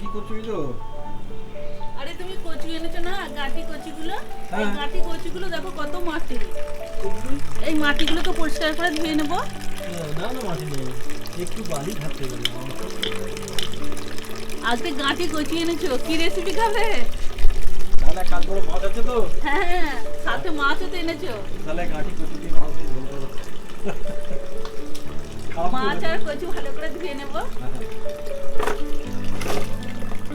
কি এই তো আরে তুমি কচু এনেছো না গাঁটি কচিগুলো? এই হ্যাঁ। গাঁটি কচিগুলো দেখো কত মাটি। এই মাটিগুলো তো পরিষ্কার করে ধুয়ে নেব। না না মাটি নেই। একটু বালি থাকতে পারে। আজকে গাঁটি কচি এনেছো কি রেসিপি খাবে? তাহলে কাল করে মাছ আছে তো? হ্যাঁ সাথে মাছও তো এনেছো। তাহলে গাঁটি কচু দিয়ে মাছ মাছ আর কচু ভালো করে ধুয়ে নেব। হ্যাঁ।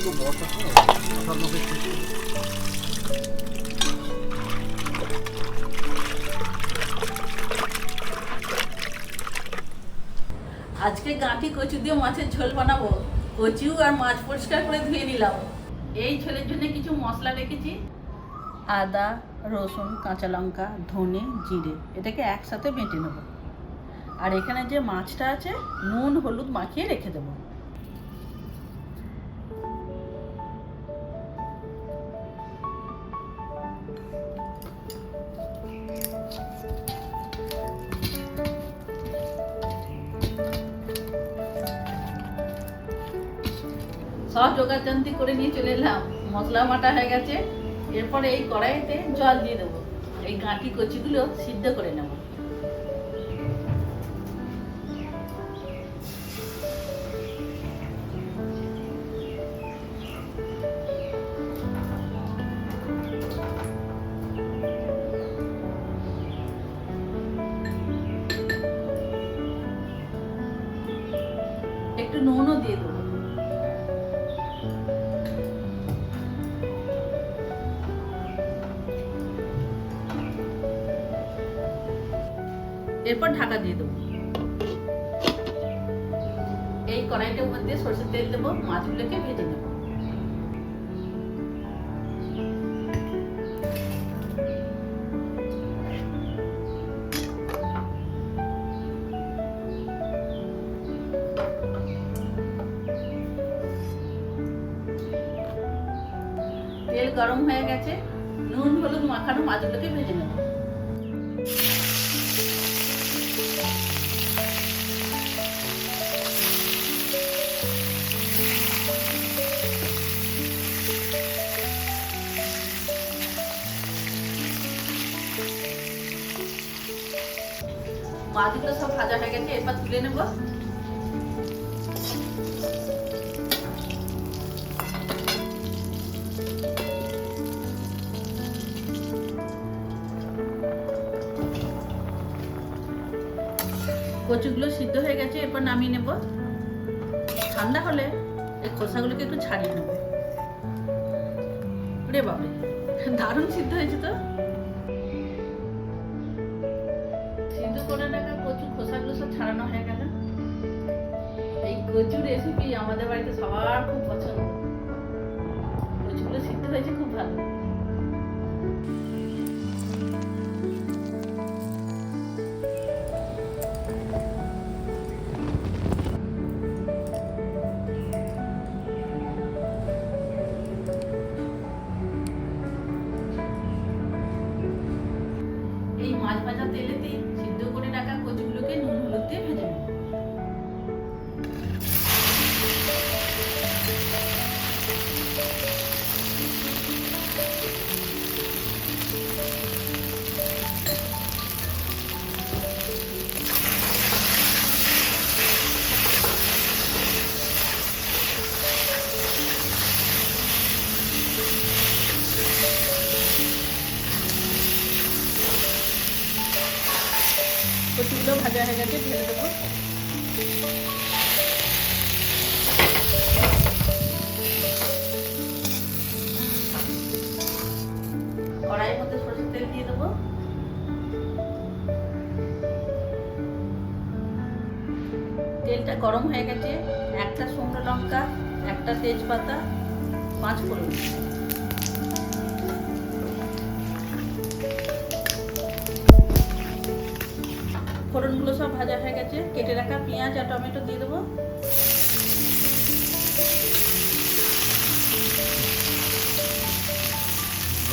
কচুগুলো বর্ষা তো আষাঢ় মাসে আজকে গাঁটি কচু দিয়ে মাছের ঝোল বানাবো। কচু আর মাছ পরিষ্কার করে ধুয়ে নিলাম। এই ঝোলের জন্য কিছু মশলা রেখেছি। আদা, রসুন, কাঁচা লঙ্কা, ধনে, জিরে, এটাকে একসাথে বেটে নেব। আর এখানে যে মাছটা আছে, নুন, হলুদ মাখিয়ে রেখে দেবো। সব জোগাড়যন্ত্রী করে নিয়ে চলে এলাম। মশলা বাটা হয়ে গেছে। এরপরে এই কড়াইতে জল দিয়ে দেবো। এই গাঁটি কচিগুলো সিদ্ধ করে নেব। একটু নুনও দিয়ে দেবো। এরপর ঢাকা দিয়ে দেবো। এই কড়াইটার মধ্যে সরষের তেল দেবো, মাছগুলোকে ভেজে নেব। তেল গরম হয়ে গেছে, নুন, হলুদ মাখানো মাছগুলোকে ভেজে নেব। মাছগুলো সব ভাজা হয়ে গেছে, এরপর তুলে নেব। কচুগুলো সিদ্ধ হয়ে গেছে, এরপর নামিয়ে নেব। ঠান্ডা হলে এই খোসাগুলোকে একটু ছাড়িয়ে নেব। রে বাবা দারুণ সিদ্ধ হয়েছে তো। আমাদের বাড়িতে সবার খুব পছন্দ। লুচিগুলো সিদ্ধ হয়েছে খুব ভালো। কচুগুলো ভাজা হয়ে গেছে, ঢেলে দেবো। কড়াইয়ের মধ্যে সরষের তেল দিয়ে দেবো। তেলটা গরম হয়ে গেছে, একটা শুকনো লঙ্কা, একটা তেজপাতা, পাঁচ ফোড়ন। ফোড়নগুলো সব ভাজা হয়ে গেছে। কেটে রাখা পেঁয়াজ আর টমেটো দিয়ে দেবো।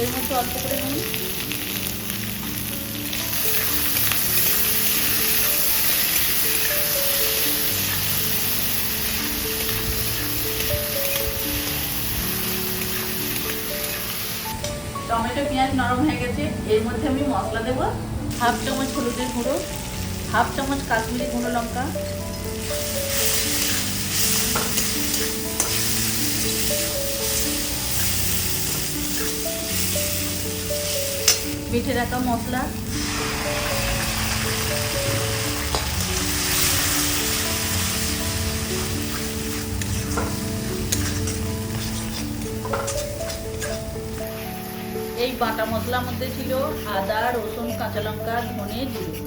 এর মধ্যে অল্প করে নুন। টমেটো, পেঁয়াজ নরম হয়ে গেছে। এর মধ্যে আমি মশলা দেবো। হাফ চামচ হলুদের গুঁড়ো। হাফ চামচ কাশ্মীরি গুঁড়ো লঙ্কা। বেটে রাখা মশলা। এই বাটা মশলার মধ্যে ছিল আদা, রসুন, কাঁচা লঙ্কা, ধনে, জিরে।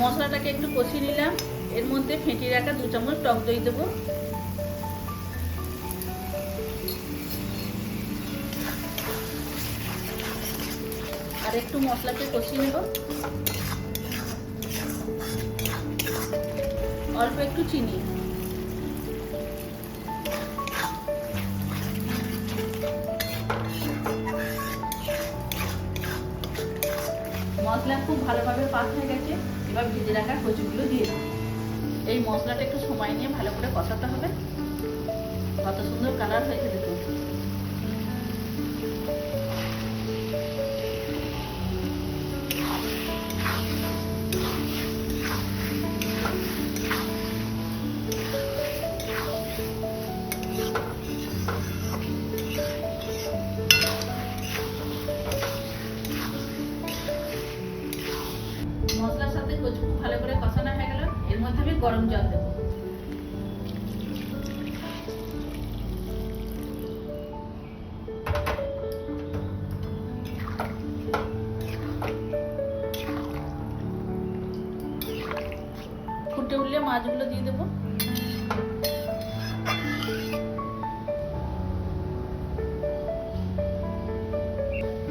মশলাটাকে একটু কষিয়ে নিলাম। এর মধ্যে ফেটিয়ে রাখা দু চামচ টক দই দেবো। আর একটু মশলাকে কষিয়ে নেব। অল্প একটু চিনি। মশলা খুব ভালোভাবে পাক হয়ে গেছে। এবার ভেজে রাখার কচুগুলো দিয়ে দেবো। এই মশলাটা একটু সময় নিয়ে ভালো করে কষাতে হবে। কত সুন্দর কালার হয়েছে দেখুন। গরম জল দেবো। ফুটে উঠলে মাছগুলো দিয়ে দেবো।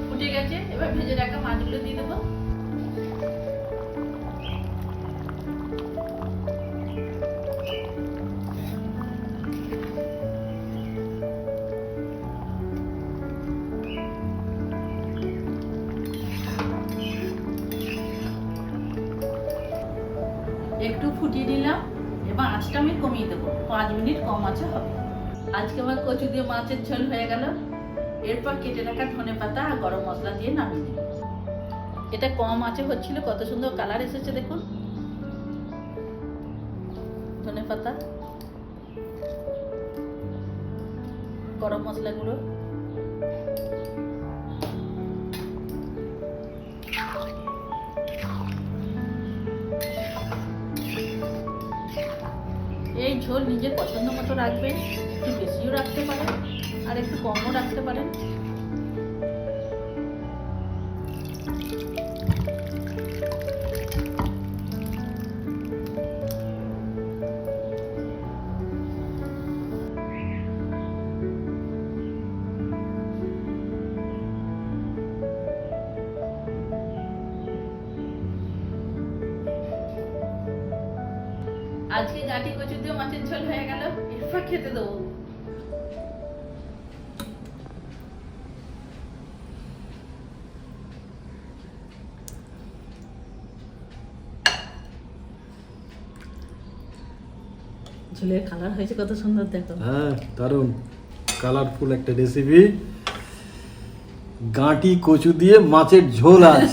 ফুটে গেছে, এবার ভেজে রাখা মাছগুলো দিয়ে দেবো। আছে হবে। আজকে আমার কচু দিয়ে মাছের ঝোল হয়ে গেল। এরপর কেটে রাখা ধনে পাতা আর গরম মশলা দিয়ে নামিয়ে দিই এটা কম মাছে হচ্ছিল, কত সুন্দর কালার এসেছে দেখুন। ধনে পাতা, গরম মশলাগুলো। এই ঝোল নিজের পছন্দ মতো রাখবেন, একটু বেশিও রাখতে পারেন আর একটু কমও রাখতে পারেন। আজকে গাটি কচু দিয়ে মাছের ঝোল হয়ে গেল এরপর খেতে দেবো। ঝোলের কালার হয়েছে কত সুন্দর দেখো। হ্যাঁ দারুণ। কালারফুল একটা রেসিপি গাঁটি কচু দিয়ে মাছের ঝোল আজ।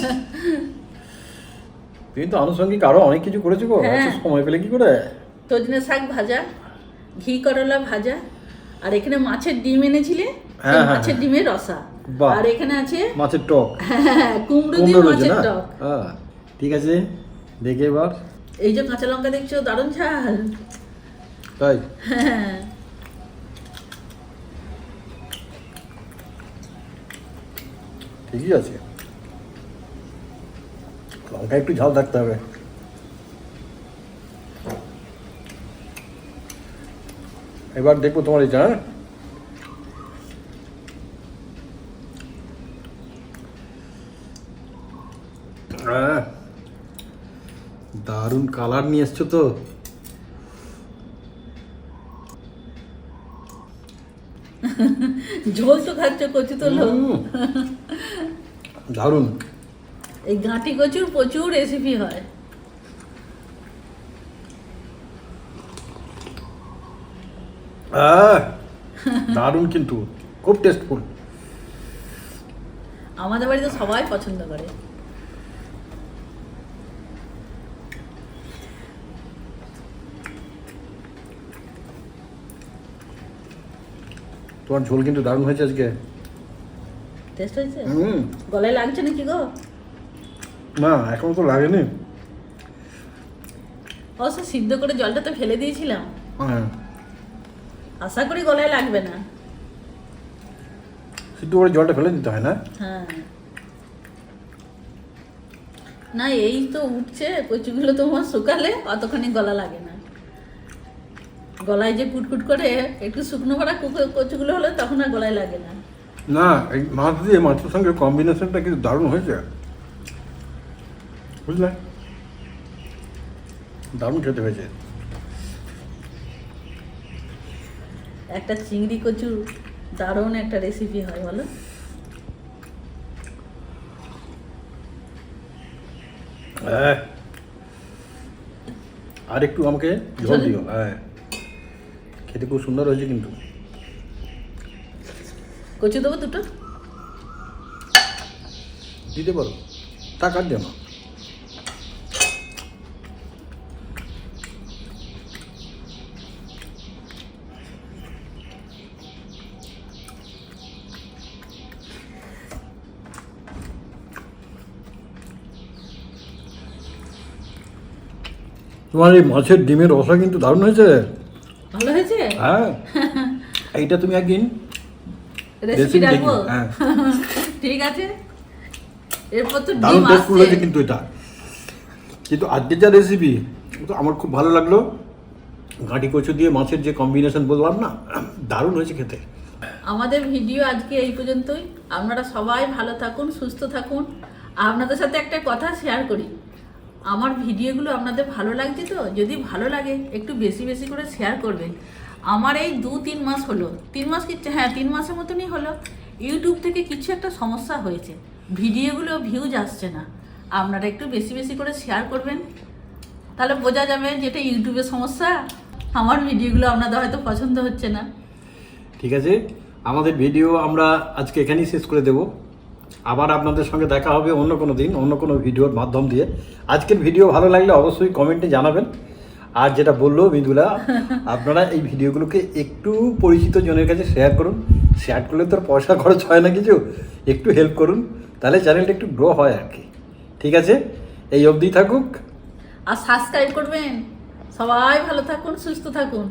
তুমি তো আনুষঙ্গিক আরও অনেক কিছু করেছ গো। হ্যাঁ। সময় পেলে কি করে? সজনে শাক ভাজা ঘি করলা ভাজা আর এখানে মাছের ডিম এনেছিলে? সেই হ্যাঁ, হ্যাঁ, মাছের। ডিমের রসা। বাহ। আর এখানে আছে মাছের টক। হ্যাঁ, কুমড়ো দিয়ে কুমড়ো রয়েছে মাছের না? টক। হ্যাঁ ঠিক আছে দেখে এবার। এই যে কাঁচা লঙ্কা দেখছ দারুণ ঝাল। তাই? হ্যাঁ। ঠিকই আছে। ওটা একটু ঝাল থাকতে হবে। এবার দেখব তোমার এটা হ্যাঁ দারুণ কালার নিয়ে এসছো তো। ঝোল তো খাচ্ছ কচু তো দারুণ এই গাঁটি কচুর প্রচুর রেসিপি হয়। দারুণ কিন্তু খুব টেস্টফুল আমাদের বাড়িতে সবাই পছন্দ করে। তোমার ঝোল কিন্তু দারুণ হয়েছে আজকে। টেস্ট হয়েছে? হুম। গলায় লাগছে নাকি গো? না এখন তো লাগেনি। অবশ্য সিদ্ধ করে জলটা তো ফেলে দিয়েছিলাম। হ্যাঁ। আশা করি গলায় লাগবে না। সিদ্ধ করে জলটা ফেলে দিতে হয় না? হ্যাঁ। না এই তো উঠছে কচুগুলো তোমার শুকালে অতখানি গলা লাগে না। গলায় যে কুটকুট করে একটু শুকনো ভরা কুকো- কচুগুলো হলে তখন আর গলায় লাগে না। না এই মাছ দিয়ে মাছের সঙ্গে কম্বিনেশনটা কিন্তু দারুণ হয়েছে। বুঝলে? দারুণ খেতে হয়েছে। একটা চিংড়ি কচু দারুণ একটা রেসিপি হয় বলো। হ্যাঁ। আর একটু আমাকে ঝোল ঝোল? দিও। হ্যাঁ। খেতে খুব সুন্দর হয়েছে কিন্তু। কচু দেবো দুটো? দিতে পারো। টাকার জন্য তোমার এই মাছের ডিমের রসা কিন্তু দারুণ হয়েছে। ভালো হয়েছে? হ্যাঁ। এইটা তুমি একদিন রেসিপি দেখি হ্যাঁ। ঠিক আছে। এরপর তো ডিম টেস্টফুল হয়েছে কিন্তু এটা। কিন্তু আজকের যা রেসিপি তো আমার খুব ভালো লাগল। ঘাঁটি কচু দিয়ে মাছের যে কম্বিনেশন বললাম না দারুণ হয়েছে খেতে। আমাদের ভিডিও আজকে এই পর্যন্তই। আপনারা সবাই ভালো থাকুন সুস্থ থাকুন। আপনাদের সাথে একটা কথা শেয়ার করি। আমার ভিডিওগুলো আপনাদের ভালো লাগছে তো? যদি ভালো লাগে, একটু বেশি বেশি করে শেয়ার করবেন। আমার এই দু তিন মাস হলো। তিন মাস কি হ্যাঁ তিন মাসের মতনই হলো। ইউটিউব থেকে কিছু একটা সমস্যা হয়েছে। ভিডিওগুলো ভিউজ আসছে না। আপনারা একটু বেশি বেশি করে শেয়ার করবেন। তাহলে বোঝা যাবে যেটা ইউটিউবের সমস্যা। আমার ভিডিওগুলো আপনাদের হয়তো পছন্দ হচ্ছে না। ঠিক আছে? আমাদের ভিডিও আমরা আজকে এখানেই শেষ করে দেব। আবার আপনাদের সঙ্গে দেখা হবে অন্য কোনো দিন অন্য কোনো ভিডিওর মাধ্যম দিয়ে। আজকের ভিডিও ভালো লাগলে অবশ্যই কমেন্টে জানাবেন। আর যেটা বলল মৃদুলা আপনারা এই ভিডিওগুলোকে একটু পরিচিত জনের কাছে শেয়ার করুন। শেয়ার করলে তো পয়সা খরচ হয় না কিছু। একটু হেল্প করুন তাহলে চ্যানেলটা একটু গ্রো হয় আর কি। ঠিক আছে? এই অবধি থাকুক। আর সাবস্ক্রাইব করবেন। সবাই ভালো থাকুন সুস্থ থাকুন।